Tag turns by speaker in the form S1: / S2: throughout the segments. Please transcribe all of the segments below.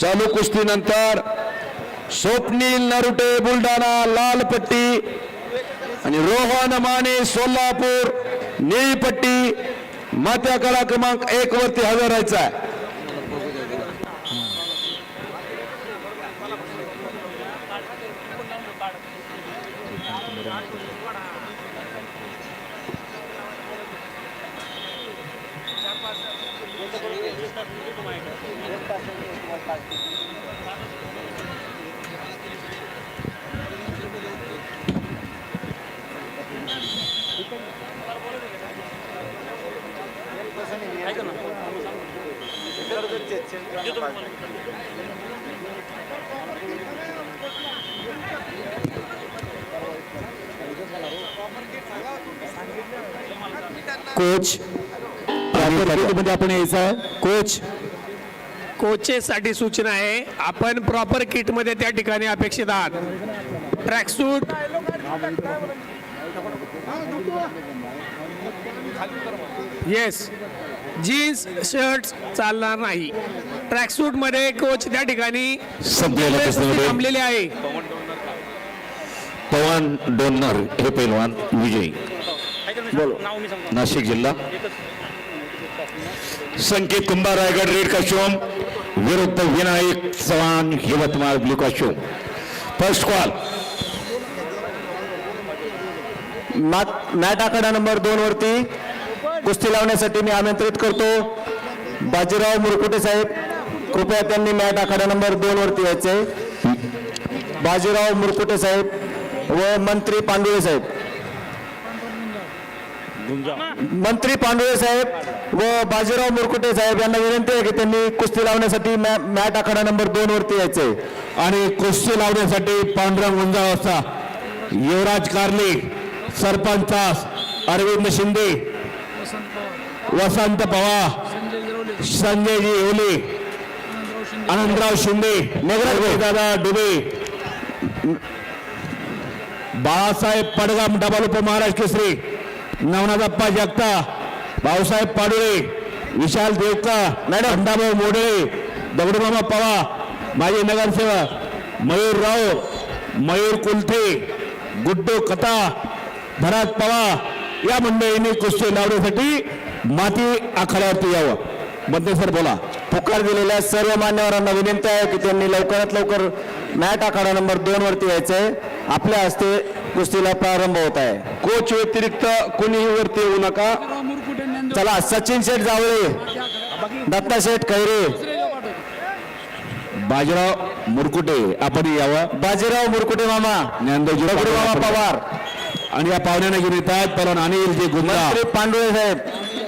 S1: चालू कुस्तीनंतर स्वप्नील नरुटे बुलढाणा लालपट्टी आणि रोहन माने सोलापूर निळीपट्टी. मात्या क्रमांक एक वरती हजर राहायचा आहे. कोच मध्ये आपण यायचं आहे. कोच.
S2: कोचेसाठी सूचना आहे. आपण प्रॉपर किटमध्ये त्या ठिकाणी अपेक्षित आहात. ट्रॅकसूट येस जीन्स शर्ट चालणार नाही. ट्रॅकसूटमध्ये कोच त्या ठिकाणी थांबलेले आहे.
S1: पवन डोन्नर हे पैलवान विजयी. नाशिक जिल्हा. संकेत कुंभार रायगड रेड काशोम विरुद्ध विनायक चव्हाण यवतमाळ ब्ल्यू काशोम फर्स्ट कॉल
S3: मॅट आखाडा नंबर दोन वरती. कुस्ती लावण्यासाठी मी आमंत्रित करतो. बाजीराव मुरकुटे साहेब कृपया त्यांनी मॅट आखाडा नंबर दोन वरती यायचे. बाजीराव मुरकुटे साहेब व मंत्री पांडुळे साहेब. मंत्री पांडुळे साहेब व बाजीराव मुरकुटे साहेब यांना विनंती आहे की त्यांनी कुस्ती लावण्यासाठी मॅ- मॅट आखाडा नंबर दोन वरती यायचे.
S1: आणि कुस्ती लावण्यासाठी पांडुरंग गुंजाळचा युवराज कारले सरपंच अरविंद शिंदे वसंत पवार संजयजी येवले आनंदराव शिंदे दादा डुबे. बाळासाहेब पडगाम डबल उप महाराष्ट्र केसरी नवनाथप्पा जगता भाऊसाहेब पाडुळे विशाल देवका मॅडम. अंदाभाऊ मोडळे दगडूमामा पवार माजी नगरसेवक मयूर राव मयूर कुलथे गुड्डू कथा भरत पवार या मंडळींनी कुस्ती लावण्यासाठी माती आखाड्यावरती यावं. बंदे सर बोला.
S3: पुकार दिलेल्या सर्व मान्यवरांना विनंती आहे की त्यांनी लवकरात लवकर मॅट आखाडा नंबर दोन वरती यायचंय. आपल्या हस्ते कुस्तीला प्रारंभ होत आहे.
S1: कोच व्यतिरिक्त कोणीही वरती येऊ नका.
S3: चला सचिन शेठ जावळे दत्ता शेठ खैरे
S1: बाजीराव मुरकुटे आपण यावं.
S3: बाजीराव मुरकुटे मामा
S1: ज्ञानदेवजी
S3: दगडू मामा पवार.
S1: आणि या पाहुण्यांना घेऊन येतात पहिला अनिल जे
S3: मंत्री पांडुळे साहेब.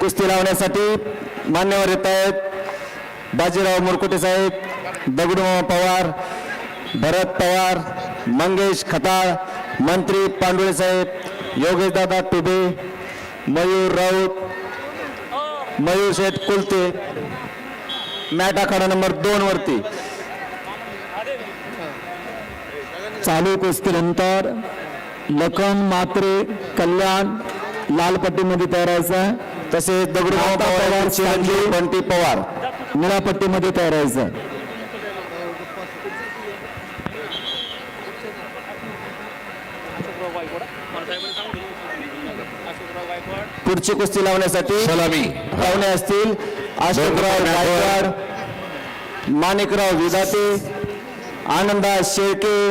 S3: कुस्ती लावण्यासाठी मान्यवर येत आहेत. बाजीराव मुरकुटे साहेब दगडूमा पवार भरत पवार मंगेश खताळ मंत्री पांडुळे साहेब योगेश दादा टुबे मयूर राऊत मयूर शेठ कुलते मॅट आखाडा नंबर दोन वरती. चालू कुस्तीनंतर लखन मात्रे कल्याण लाल पट्टीमध्ये तयारायचं. तसेच दगडूभाऊ पवार चिरंजीव बंटी पवार. निळ्या पट्टीमध्ये तयारायचं. पुढची कुस्ती लावण्यासाठी
S1: सलामी.
S3: पाहुणे असतील. अशोकराव गायकवाड माणिकराव विधाते आनंदा शेळके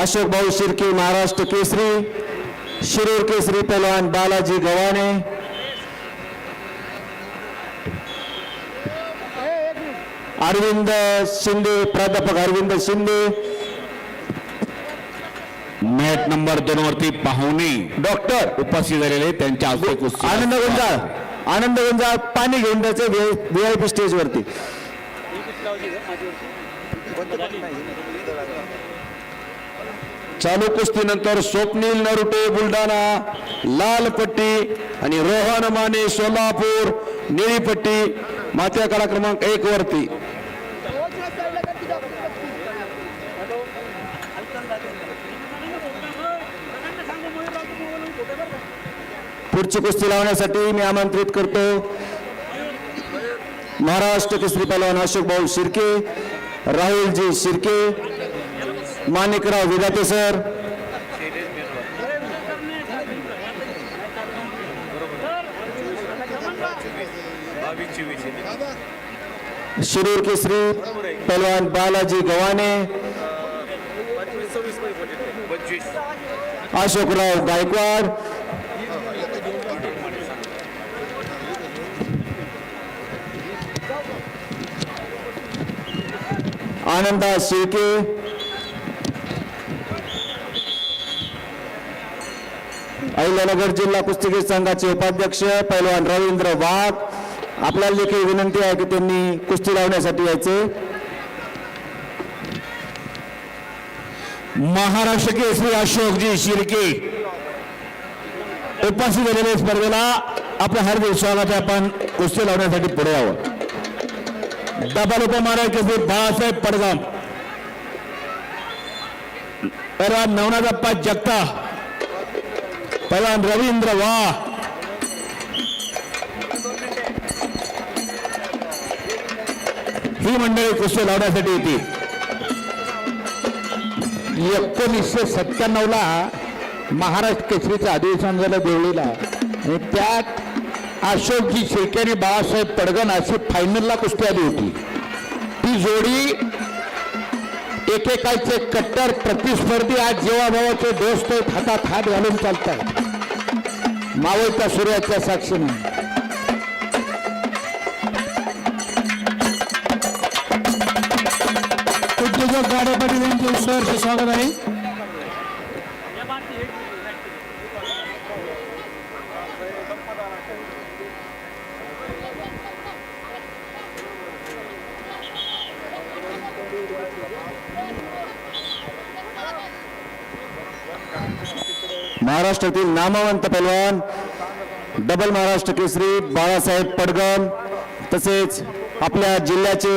S3: अशोक भाऊ शिर्के महाराष्ट्र केसरी शिरूर केसरी पहलवान बालाजी गव्हाणे अरविंद शिंदे प्राध्यापक अरविंद शिंदे।
S1: मॅट नंबर दोन वरती पाहुणे
S3: डॉक्टर
S1: उपस्थित झालेले त्यांच्या
S3: आनंद गुंजाळ आनंद गुंजाळ पाणी घेऊन त्याचे व्ही आय पी स्टेजवरती चालू कुस्तीनंतर स्वप्नील नरुटे बुलढाणा लाल पट्टी आणि रोहन माने सोलापूर निळी पट्टी मात्या कडा क्रमांक एक वरती. पुढची कुस्ती लावण्यासाठी मी आमंत्रित करतो महाराष्ट्र केसरी पहलवान अशोक भाऊ शिर्के राहुलजी शिर्के माणिकराव विदाते सर. शिरूर केसरी पहलवान बालाजी गवाने. अशोकराव गायकवाड. आनंदा शिर्के. अहिल्यानगर जिल्हा कुस्तीगीर संघाचे उपाध्यक्ष पैलवान रवींद्र वाघ. आपल्याला देखील विनंती आहे की त्यांनी कुस्ती लावण्यासाठी यायचे.
S1: महाराष्ट्र केसरी अशोकजी शिर्के. उपस्थित झालेल्या स्पर्धेला आपलं हार्दिक स्वागत आहे. आपण कुस्ती लावण्यासाठी पुढे यावं. डबल उपमहाराष्ट्र केसरी बाळासाहेब पडगाम नवनाथप्पा जगता पहिलवान रवींद्र वा ही मंडळी कुस्ती लावण्यासाठी येते.
S4: एकोणीसशे सत्त्याण्णव ला महाराष्ट्र केसरीचं अधिवेशन झालं देवळीला. आणि त्यात अशोकजी शिर्के आणि बाळासाहेब पडगण अशी फायनलला कुस्ती आली होती. ती जोडी एकेकाचे कट्टर प्रतिस्पर्धी आज जेव्हा दोस्त आहेत हातात हात घालून चालतात मावळत्या सूर्याच्या साक्षीने
S2: उद्योजक गाडे पाटील यांचे स्वागत आहे.
S3: महाराष्ट्रातील नामवंत पहलवान डबल महाराष्ट्र केसरी बाळासाहेब पडगम तसेच आपल्या जिल्ह्याचे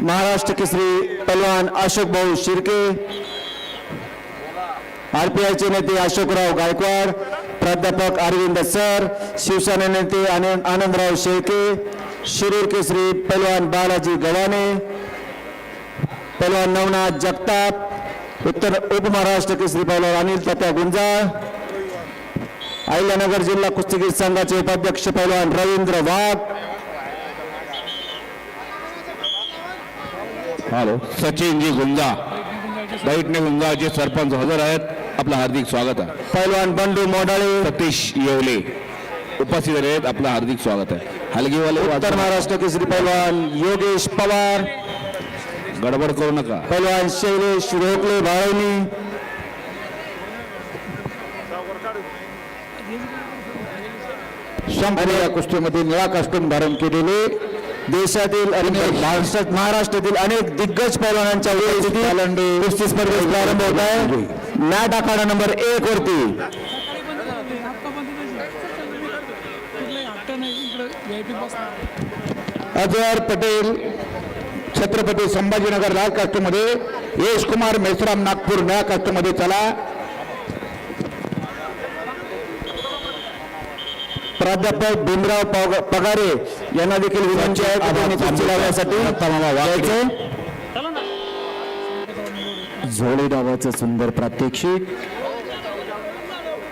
S3: महाराष्ट्र केसरी पहलवान अशोक भाऊ शिर्के आरपीआयचे नेते अशोकराव गायकवाड प्राध्यापक अरविंद सर शिवसेना नेते आनंद आनंदराव शेळके शिरूर केसरी पहलवान बालाजी गव्हाणे पहलवान नवनाथ जगताप उत्तर उपमहाराष्ट्र केसरी पहलवान अनिल तात्या गुंजाळ अहिल्यानगर जिल्हा कुस्तीगीर संघाचे उपाध्यक्ष पैलवान रवींद्र वाघ.
S1: हॅलो. सचिनजी गुंजा. बैठणे गुंजाचे सरपंच हजर आहेत. आपलं हार्दिक स्वागत आहे.
S3: पैलवान बंडू मोडाळे.
S1: सतीश येवले. उपस्थित आहेत. आपलं हार्दिक स्वागत आहे. हलगीवाले
S3: उत्तर महाराष्ट्र केसरी पैलवान योगेश पवार.
S1: गडबड करू नका.
S3: पैलवान शैलेश रोकले बाळवणी.
S4: संपूर्ण या कुस्तीमध्ये निळा कास्टूम धारण केलेले
S3: देशातील महाराष्ट्रात महाराष्ट्रातील अनेक दिग्गज पैलवानांच्या कुस्ती स्पर्धेत प्रारंभ होत आहे. मॅट आखाडा नंबर एक वरती.
S4: अजहर पटेल छत्रपती संभाजीनगर लाल कास्टमध्ये यश कुमार मेसराम नागपूर निळ्या कास्टमध्ये चला.
S3: प्राध्यापक भीमराव पग- पगारे यांना देखील विनंती आहे. झोळी नावाचं सुंदर प्रात्यक्षिक.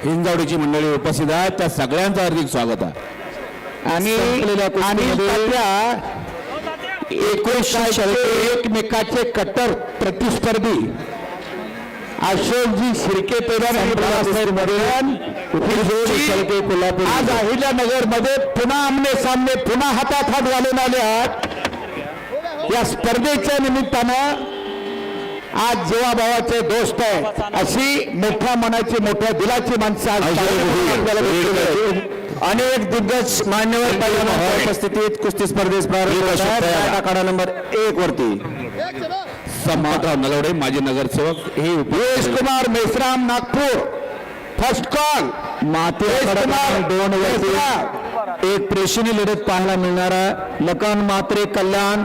S1: हिंजावडीची मंडळी उपस्थित आहेत. त्या सगळ्यांचं हार्दिक स्वागत आहे.
S4: आणि एकोणीसशे एकमेकाचे कट्टर प्रतिस्पर्धी. अशोकजी शिर्के पेरण आज अहिल्यानगरमध्ये पुन्हा आमने सामने पुन्हा हातात हात घालून आले आहात. या स्पर्धेच्या निमित्तानं आज जेव्हा भावाचे दोस्त आहे अशी मोठ्या मनाची मोठ्या दिलाची माणसं.
S3: अनेक दिग्गज मान्यवर पहिल्या उपस्थितीत कुस्ती स्पर्धेस आखाडा नंबर एक वरती.
S1: संपतराव नलवडे माजी नगरसेवक हे
S4: Kumar Meshram Nagpur first call
S3: mat दोन वरती एक प्रेक्षणीय लढत पाहायला मिळणारा लखन मात्रे कल्याण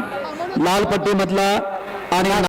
S3: लाल पट्टीमधला आणि